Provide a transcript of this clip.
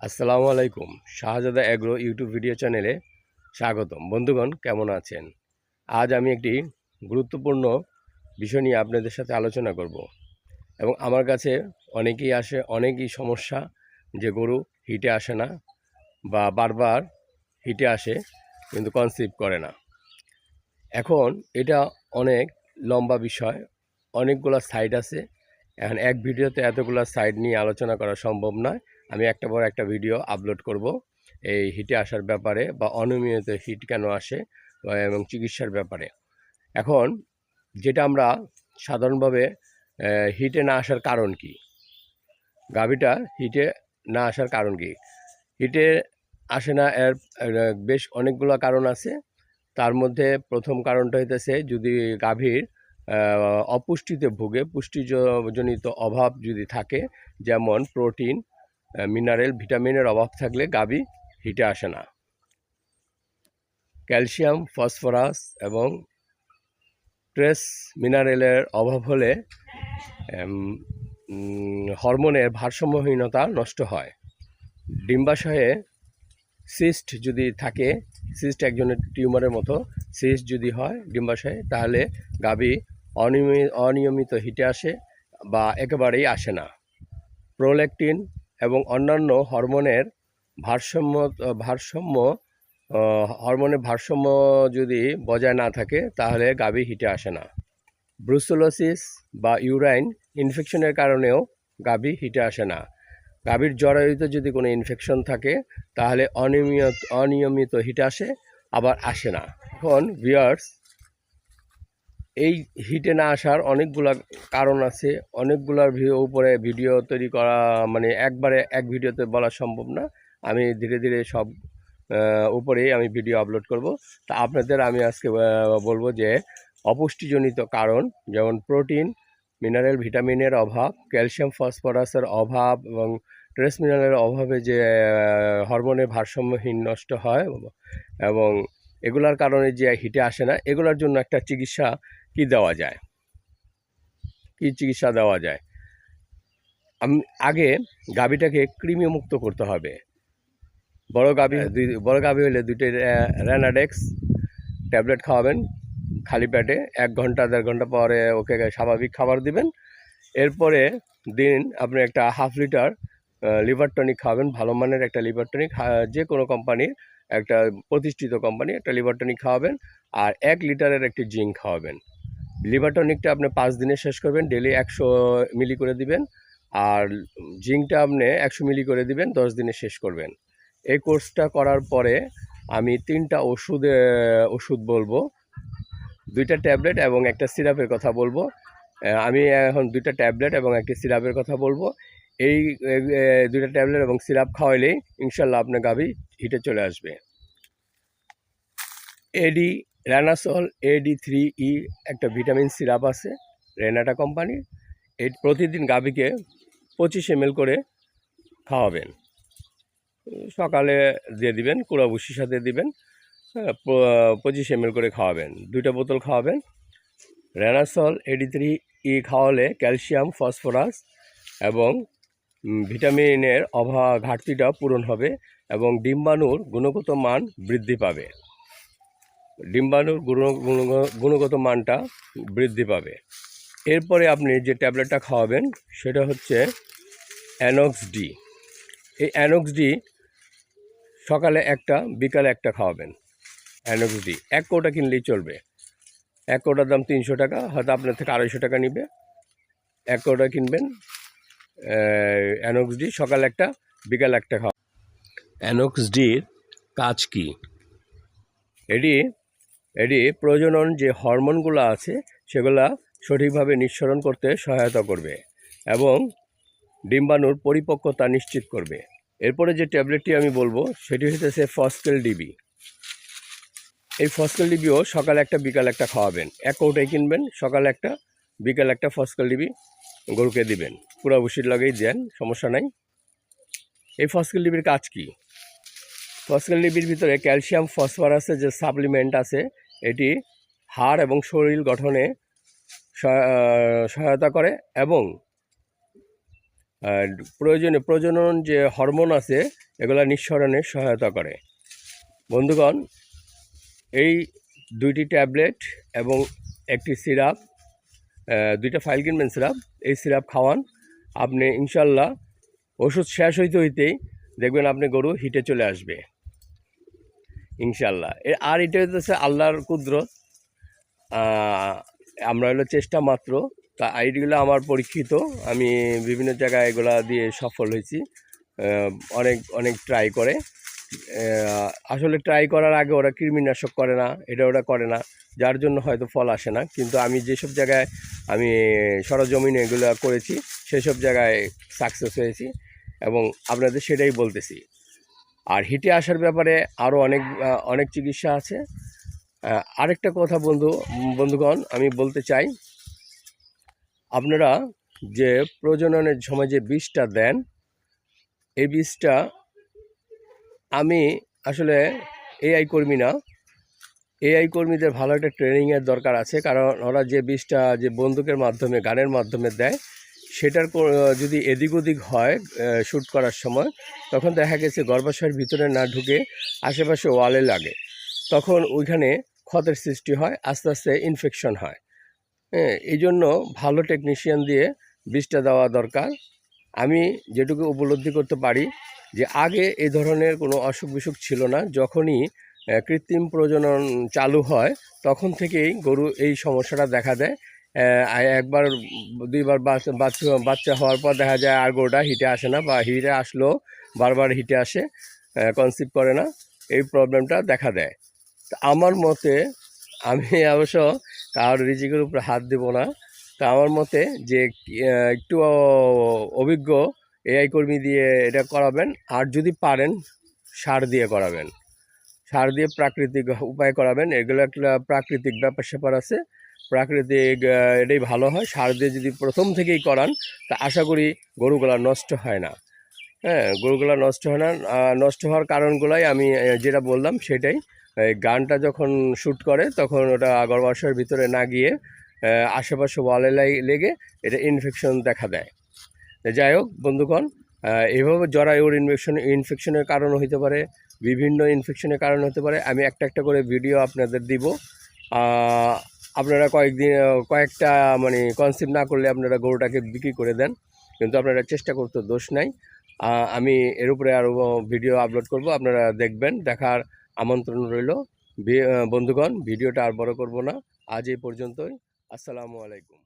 আসসালামু আলাইকুম। শাহজাদা agro YouTube video চ্যানেলে স্বাগতম। বন্ধুগণ, কেমন আছেন? আজ আমি একটি গুরুত্বপূর্ণ বিষয় নিয়ে আপনাদের সাথে আলোচনা করব এবং আমার কাছে অনেকেই আসে, অনেকই সমস্যা যে গরু হিটে আসে না বা বারবার হিটে আসে কিন্তু কনসিভ করে না। এখন এটা অনেক লম্বা বিষয়, অনেকগুলো সাইড আছে এখন এক ভিডিওতে এতগুলো সাইড নিয়ে আলোচনা করা সম্ভব নয়। আমি একটা পর একটা ভিডিও আপলোড করব। এই হিটে আসার ব্যাপারে বা অনিয়মিত হিট কেন আসে এবং চিকিৎসার ব্যাপারে। এখন যেটা আমরা সাধারণভাবে হিটে না আসার কারণ কি? গাভীটা হিটে না আসার কারণ কি? হিটে আসে না এর, বেশ অনেকগুলো কারণ আছে। তার মধ্যে প্রথম কারণটা হইতেছে যদি গাভীর অপুষ্টিতে ভুগে, পুষ্টিজনিত অভাব যদি থাকে, যেমন প্রোটিন মিনারেল, ভিটামিনের অভাব থাকলে গাভী হিটে আসে না। ক্যালসিয়াম, ফসফরাস এবং ট্রেস মিনারেলের অভাব হলে হরমোনের ভারসাম্যহীনতা নষ্ট হয়। ডিম্বাশয়ে সিস্ট যদি থাকে সিস্ট একজনের টিউমারের মতো সিস্ট যদি হয় ডিম্বাশয়ে, তাহলে গাভী অনিয়মিত অনিয়মিত হিটে আসে বা একেবারেই আসে না। প্রোল্যাকটিন এবং অন্যান্য হরমোনের ভারসাম্য ভারসাম্য হরমোনের ভারসাম্য যদি বজায় না থাকে, তাহলে গাভী হিটে আসে না। ব্রুসোলোসিস বা ইউরাইন ইনফেকশনের কারণেও গাভী হিটে আসে না। গাভীর জরায়ুতে যদি কোনো ইনফেকশন থাকে, তাহলে অনিয়মিত অনিয়মিত হিটে আসে, আবার আসে না। এখন ভিয়ার্স এই হিটে না আসার অনেকগুলা কারণ আছে। অনেকগুলার উপরে ভিডিও তৈরি করা মানে একবারে এক ভিডিওতে বলা সম্ভব না। আমি ধীরে ধীরে সব উপরেই আমি ভিডিও আপলোড করব। তা আপনাদের আমি আজকে বলব যে অপুষ্টিজনিত কারণ যেমন প্রোটিন, মিনারেল ভিটামিনের অভাব, ক্যালসিয়াম, ফসফরাসের অভাব এবং ট্রেস মিনারেলের অভাবে যে হরমোনের ভারসাম্যহীন নষ্ট হয় এবং এগুলার কারণে যে হিটে আসে না, এগুলোর জন্য একটা চিকিৎসা কি দেওয়া যায়? কি চিকিৎসা দেওয়া যায়? আমি আগে গাভীটাকে কৃমি মুক্ত করতে হবে। বড় গাভী দুই বড় গাভী হলে দুইটি র্যানাডেক্স ট্যাবলেট খাওয়াবেন খালি পেটে। এক ঘণ্টা দেড় ঘণ্টা পরে ওকে স্বাভাবিক খাবার দিবেন। এরপরে দিন আপনি একটা হাফ লিটার লিভার টনিক খাওয়াবেন। ভালো মানের একটা লিভার টনিক যে কোনো কোম্পানির একটা প্রতিষ্ঠিত কোম্পানি একটা লিভার টনিক খাওয়াবেন। আর এক লিটারের একটি জিঙ্ক খাওয়াবেন। লিভার টনিকটা আপনি পাঁচ দিনে শেষ করবেন ডেলি একশো মিলি করে দিবেন আর জিঙ্কটা আপনি একশো মিলি করে দিবেন, দশ দিনে শেষ করবেন। এই কোর্সটা করার পরে আমি তিনটা ওষুধে, ওষুধ বলব। দুইটা ট্যাবলেট এবং একটা সিরাপের কথা বলব। আমি এখন দুইটা ট্যাবলেট এবং একটি সিরাপের কথা বলব। এই দুইটা ট্যাবলেট এবং সিরাপ খাওয়াইলেই ইনশাল্লাহ আপনার গাভী হিটে চলে আসবে। এডি র্যানাসল এডি থ্রি ই একটা ভিটামিন সিরাপ আছে রেনাটা কোম্পানির এই প্রতিদিন গাভীকে পঁচিশ এম করে খাওয়াবেন। সকালে দিয়ে দিবেন কুড়া ভুসির সাথে দিবেন হ্যাঁ, পঁচিশ এম করে খাওয়াবেন। দুইটা বোতল খাওয়াবেন। রেনাসল এডি থ্রি ই খাওয়ালে ক্যালসিয়াম ফসফরাস এবং ভিটামিনের অভাব ঘাটতিটা পূরণ হবে এবং ডিম্বাণুর গুণগত মান বৃদ্ধি পাবে। ডিম্বাণুর গুণ গুণ- গুণগত মানটা বৃদ্ধি পাবে। এরপরে আপনি যে ট্যাবলেটটা খাওয়াবেন, সেটা হচ্ছে অ্যানক্স ডি। এই অ্যানক্স ডি সকালে একটা, বিকালে একটা খাওয়াবেন। অ্যানক্স ডি, এক কোটা কিনলেই চলবে। এক কোটার দাম তিনশো টাকা, হয়তো আপনার থেকে আড়াইশো টাকা নিবে। এক কোটা কিনবেন অ্যানক্স ডি, সকালে একটা, বিকালে একটা খাওয়া। অ্যানক্স ডির কাজ কি? এটি এটি প্রজনন যে হরমোনগুলো আছে, সেগুলা সঠিকভাবে নিঃসরণ করতে সহায়তা করবে এবং ডিম্বাণুর পরিপক্কতা নিশ্চিত করবে। এরপরে যে ট্যাবলেটটি আমি বলব, সেটি হচ্ছে ফসকেল ডিবি। এই ফসকেল ডিবিও সকালে একটা, বিকাল একটা খাওয়াবেন। এক কৌটাই কিনবেন, সকালে একটা, বিকাল একটা ফসকেল ডিবি গরুকে দিবেন। পুরা ভুসির লগেই দেন, সমস্যা নাই। এই ফসকেল ডিবির কাজ কি? ফসকেল ডিবির ভিতরে ক্যালসিয়াম, ফসফরাসের যে সাপ্লিমেন্ট আছে এটি হাড় এবং শরীর গঠনে সহায়- সহায়তা করে এবং প্রয়োজনে প্রজনন যে হরমোন আছে, এগুলো নিঃসরণে সহায়তা করে। বন্ধুগণ, এই দুইটি ট্যাবলেট এবং একটি সিরাপ দুইটা ফাইল কিনবেন সিরাপ, এই সিরাপ খাওয়ান। আপনি ইনশাল্লাহ ওষুধ শেষ হইতে হইতেই দেখবেন আপনি গরু হিটে চলে আসবে। ইনশাল্লাহ আর এটা হচ্ছে আল্লাহর কুদরত। আমরা হলো চেষ্টা মাত্র। তা এইগুলো আমার পরীক্ষিত। আমি বিভিন্ন জায়গায় এগুলা দিয়ে সফল হয়েছি। অনেক অনেক ট্রাই করে। আসলে ট্রাই করার আগে ওরা কৃমিনাশক করে না, এটা ওরা করে না। যার জন্য হয়তো ফল আসে না। কিন্তু আমি যেসব জায়গায় আমি সরজমিনে এগুলো করেছি, সেসব জায়গায় সাকসেস হয়েছি। এবং আপনাদের সেটাই বলতেছি। আর হিটে আসার ব্যাপারে আরও অনেক অনেক চিকিৎসা আছে। আরেকটা কথা বন্ধু, বন্ধুগণ, আমি বলতে চাই, আপনারা যে প্রজননের সময় যে বীজটা দেন, এই বীজটা আমি আসলে এআই কর্মী না। এআই কর্মীদের ভালো একটা ট্রেনিংয়ের দরকার আছে, কারণ ওরা যে বীজটা যে বন্দুকের মাধ্যমে, গানের মাধ্যমে দেয় সেটার যদি এদিক ওদিক হয় শ্যুট করার সময়, তখন দেখা গেছে গর্ভাশয়ের ভিতরে না ঢুকে আশেপাশে ওয়ালে লাগে। তখন ওইখানে ক্ষতের সৃষ্টি হয়, আস্তে আস্তে ইনফেকশন হয়। হ্যাঁ এই জন্য ভালো টেকনিশিয়ান দিয়ে বিষটা দেওয়া দরকার। আমি যেটুকু উপলব্ধি করতে পারি যে, আগে এই ধরনের কোনো অসুখ বিসুখ ছিল না। যখনই কৃত্রিম প্রজনন চালু হয়, তখন থেকেই গরু এই সমস্যাটা দেখা দেয়। একবার দুইবার বাচ্চা বাচ্চা- হওয়ার পর দেখা যায় আর গরুটা হিটে আসে না বা হিটে আসলেও বারবার হিটে আসে কনসিভ করে না। এই প্রবলেমটা দেখা দেয়। তা আমার মতে, আমি অবশ্য কারোর রিজিকের উপরে হাত দেব না। তা আমার মতে যে একটু অভিজ্ঞ এআই কর্মী দিয়ে এটা করাবেন, আর যদি পারেন, সার দিয়ে করাবেন। সার দিয়ে প্রাকৃতিক উপায় করাবেন। এগুলো একটা প্রাকৃতিক ব্যাপার স্যাপার আছে। প্রাকৃতিক এটাই ভালো হয়। সার দিয়ে যদি প্রথম থেকেই করান, তা আশা করি গরুগুলা নষ্ট হয় না। হ্যাঁ গরুগুলা নষ্ট হয় না। নষ্ট হওয়ার কারণগুলাই আমি যেটা বললাম সেটাই। গানটা যখন শ্যুট করে, তখন ওটা গর্ভাশয়ের ভিতরে না গিয়ে আশেপাশে ওয়ালে লেগে এটা ইনফেকশন দেখা দেয়। যাই হোক, বন্ধুগণ এভাবে জরায়ুর ইনফেকশন ইনফেকশনের কারণ হতে পারে, বিভিন্ন ইনফেকশনের কারণ হতে পারে। আমি একটা একটা করে ভিডিও আপনাদের দিব। আপনারা কয়েকদিন কয়েকটা মানে কনসিভ না করলে আপনারা গরুটাকে বিক্রি করে দেন। কিন্তু আপনারা চেষ্টা করতে দোষ নাই। আমি এর উপরে আরও ভিডিও আপলোড করব, আপনারা দেখবেন, দেখার আমন্ত্রণ রইল। বন্ধুগণ, ভিডিওটা আর বড় করব না। আজ এই পর্যন্তই। আসসালামু আলাইকুম।